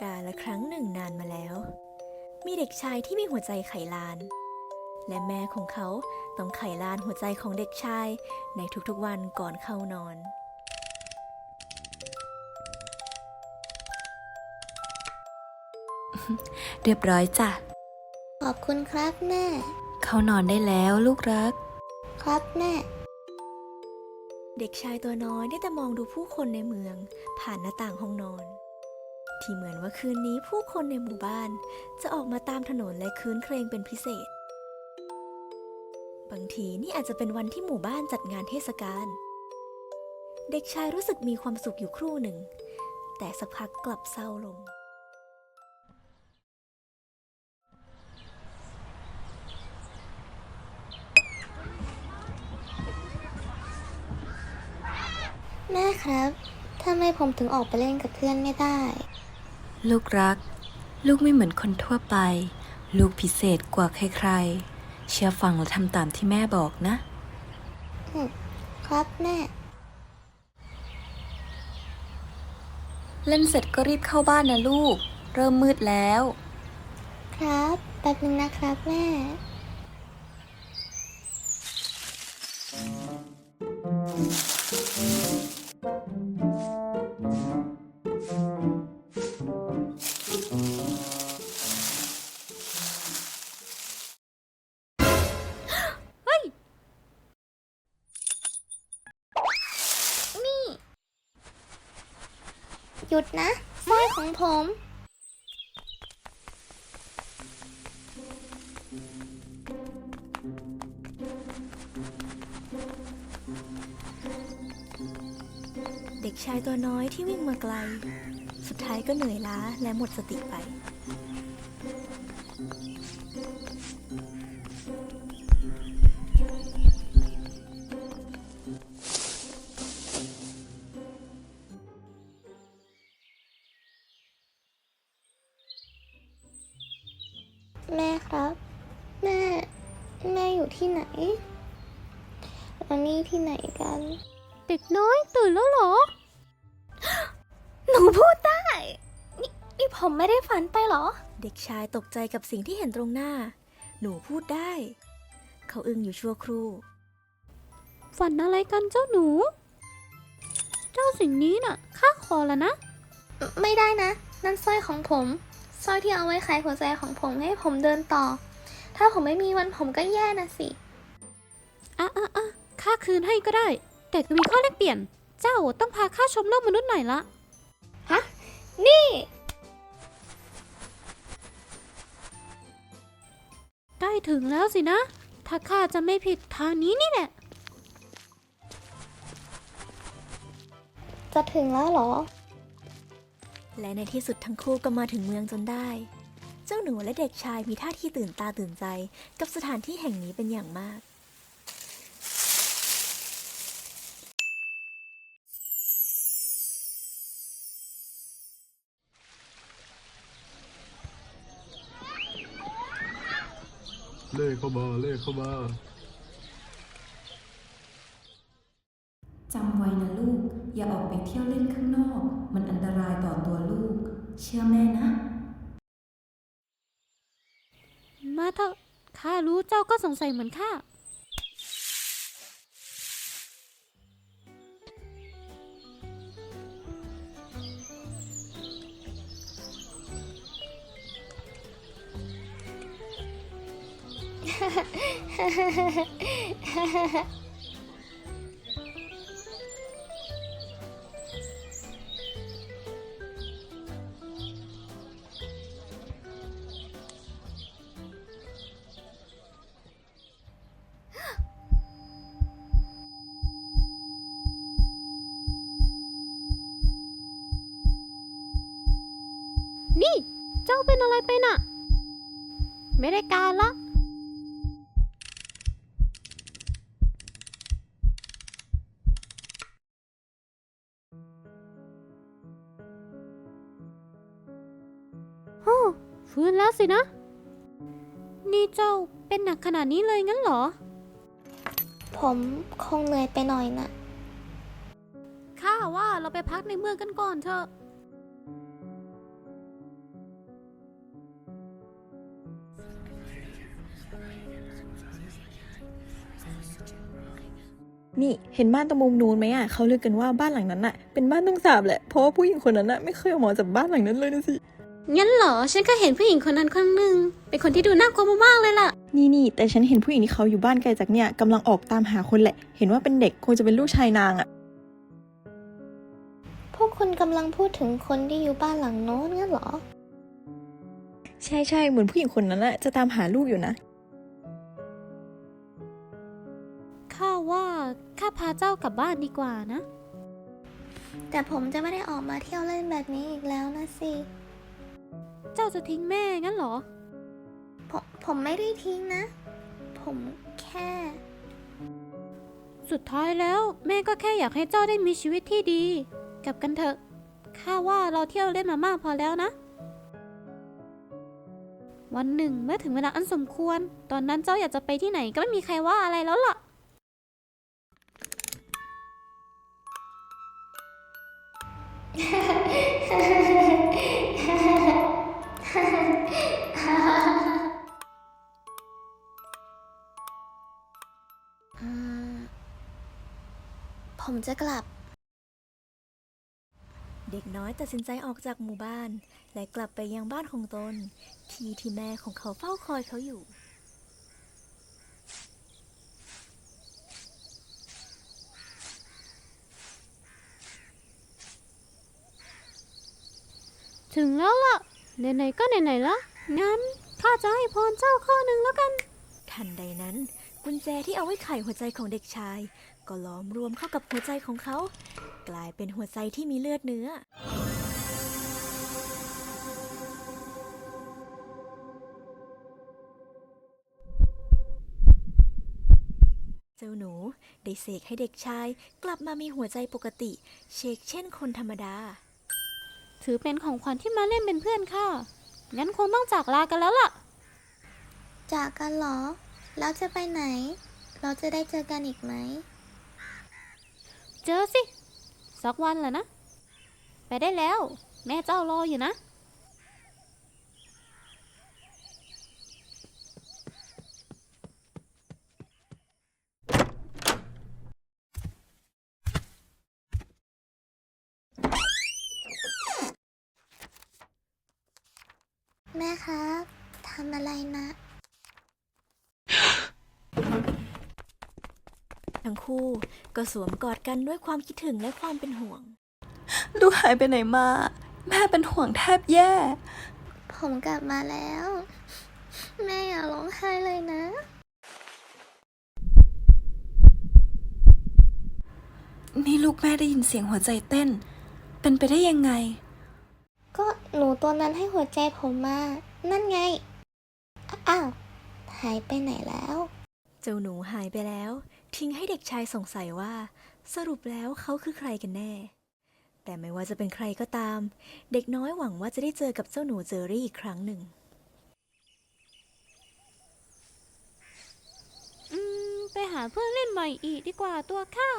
กาละครั้งหนึ่งนานมาแล้ว มีเด็กชายที่มีหัวใจไขลาน และแม่ของเขาต้องไขลานหัวใจของเด็กชายในทุกๆวันก่อนเข้านอน เรียบร้อยจ้ะ ขอบคุณครับแม่ เข้านอนได้แล้วลูกรัก ครับแม่ เด็กชายตัวน้อยได้แต่มองดูผู้คนในเมือง ผ่านหน้าต่างห้องนอน ที่เหมือนว่าคืนนี้ผู้คนในหมู่บ้าน จะออกมาตามถนนและคืนเครงเป็นพิเศษ บางทีนี่อาจจะเป็นวันที่หมู่บ้านจัดงานเทศกาล เด็กชายรู้สึกมีความสุขอยู่ครู่หนึ่ง แต่สักพักกลับเศร้าลงแม่ครับ ทำไมผมถึงออกไปเล่นกับเพื่อนไม่ได้ ลูกรัก ลูกไม่เหมือนคนทั่วไป ลูกพิเศษกว่าใครๆ เชื่อฟังและทำตามที่แม่บอกนะ ครับแม่ เล่นเสร็จก็รีบเข้าบ้านนะลูก เริ่มมืดแล้ว ครับแป๊บนึงนะครับแม่ หยุดนะสร้อยของผม เด็กชายตัวน้อยที่วิ่งมาไกล สุดท้ายก็เหนื่อยล้าและหมดสติไป แม่ครับ แม่ แม่อยู่ที่ไหนแล้วนี่ที่ไหนกัน เด็กน้อยตื่นแล้วเหรอ หนูพูดได้ นี่นี่ผมไม่ได้ฝันไปเหรอ เด็กชายตกใจกับสิ่งที่เห็นตรงหน้า หนูพูดได้ เขาอึ้งอยู่ชั่วครู่ ฝันอะไรกันเจ้าหนู เจ้าสิ่งนี้น่ะข้าขอแล้วนะ ไม่ได้นะ นั่นสร้อยของผม สร้อยที่เอาไว้ขายหัวใจของผมให้ผมเดินต่อ ถ้าผมไม่มีมันผมก็แย่นะสิ อะอะอะข้าคืนให้ก็ได้ แต่ก็มีข้อแลกเปลี่ยน เจ้าต้องพาข้าชมโลกมนุษย์หน่อยละ ฮะ นี่ ใกล้ถึงแล้วสินะ ถ้าข้าจะไม่ผิดทางนี้นี่แหละ จะถึงแล้วเหรอ และในที่สุดทั้งคู่ก็มาถึงเมืองจนได้ เจ้าหนูและเด็กชายมีท่าทีตื่นตาตื่นใจ กับสถานที่แห่งนี้เป็นอย่างมาก เล่เข้ามา เล่เข้ามา จำไว้นะลูก อย่าออกไปเที่ยวเล่นข้างนอก มันอันตรายต่อตัวลูก เชื่อแม่นะ มาเถอะข้ารู้เจ้าก็สงสัยเหมือนข้า นี่ เจ้าเป็นอะไรไปน่ะ ไม่ได้การละ โอ้ฟื้นแล้วสินะ นี่เจ้าเป็นหนักขนาดนี้เลยงั้นเหรอ ผมคงเหนื่อยไปหน่อยนะ ข้าว่าเราไปพักในเมืองกันก่อนเถอะ นี่เห็นบ้านตรงมุมนู้นไหมอะเขาเรียกกันว่าบ้านหลังนั้นอะเป็นบ้านต้องสาบแหละเพราะว่าผู้หญิงคนนั้นอะไม่เคยออกมาจากบ้านหลังนั้นเลยนะสิงั้นเหรอ ฉันก็เห็นผู้หญิงคนนั้นคนหนึ่งเป็นคนที่ดูน่ากลัวมากๆเลยล่ะ นี่นี่แต่ฉันเห็นผู้หญิงที่เขาอยู่บ้านไกลจากเนี่ยกำลังออกตามหาคนแหละ เห็นว่าเป็นเด็กคงจะเป็นลูกชายนางอะพวกคุณกำลังพูดถึงคนที่อยู่บ้านหลังโน้นงั้นเหรอ ใช่ใช่เหมือนผู้หญิงคนนั้นอะจะตามหาลูกอยู่นะ ข้าว่าข้าพาเจ้ากลับบ้านดีกว่านะ แต่ผมจะไม่ได้ออกมาเที่ยวเล่นแบบนี้อีกแล้วนะสิ เจ้าจะทิ้งแม่งั้นเหรอ ผมผมไม่ได้ทิ้งนะ ผมแค่ สุดท้ายแล้วแม่ก็แค่อยากให้เจ้าได้มีชีวิตที่ดี กลับกันเถอะข้าว่าเราเที่ยวเล่นมามากพอแล้วนะ วันหนึ่งเมื่อถึงเวลาอันสมควร ตอนนั้นเจ้าอยากจะไปที่ไหนก็ไม่มีใครว่าอะไรแล้วล่ะ ผมจะกลับ เด็กน้อยตัดสินใจออกจากหมู่บ้าน และกลับไปยังบ้านของตน ที่ที่แม่ของเขาเฝ้าคอยเขาอยู่ ถึงแล้วล่ะ ไหนๆก็ไหนๆละงั้นข้าจะให้พรเจ้าข้อหนึ่งแล้วกัน ทันใดนั้น กุญแจที่เอาไว้ไขหัวใจของเด็กชาย ก็ล้อมรวมเข้ากับหัวใจของเขา กลายเป็นหัวใจที่มีเลือดเนื้อ เจ้าหนูได้เสกให้เด็กชายกลับมามีหัวใจปกติ เชกเช่นคนธรรมดา ถือเป็นของขวัญที่มาเล่นเป็นเพื่อนข้างั้นคงต้องจากลากันแล้วล่ะ จากกันเหรอ แล้วจะไปไหน เราจะได้เจอกันอีกไหม เจอสิ สักวันแหละนะ ไปได้แล้ว แม่เจ้ารออยู่นะ ม่ครับทำอะไรนะ ทั้งคู่ก็สวมกอดกันด้วยความคิดถึงและความเป็นห่วง ลูกหายไปไหนมา แม่เป็นห่วงแทบแย่ ผมกลับมาแล้ว แม่อย่าร้องไห้เลยนะ นี่ลูกแม่ได้ยินเสียงหัวใจเต้น เป็นไปได้ยังไง ก็หนูตัวนั้นให้หัวใจผมมา นั่นไง อ้าวหายไปไหนแล้ว เจ้าหนูหายไปแล้ว ทิ้งให้เด็กชายสงสัยว่า สรุปแล้วเขาคือใครกันแน่ แต่ไม่ว่าจะเป็นใครก็ตาม เด็กน้อยหวังว่าจะได้เจอกับเจ้าหนูเจอรี่อีกครั้งหนึ่งอืมไปหาเพื่อนเล่นใหม่อีกดีกว่าตัวข้า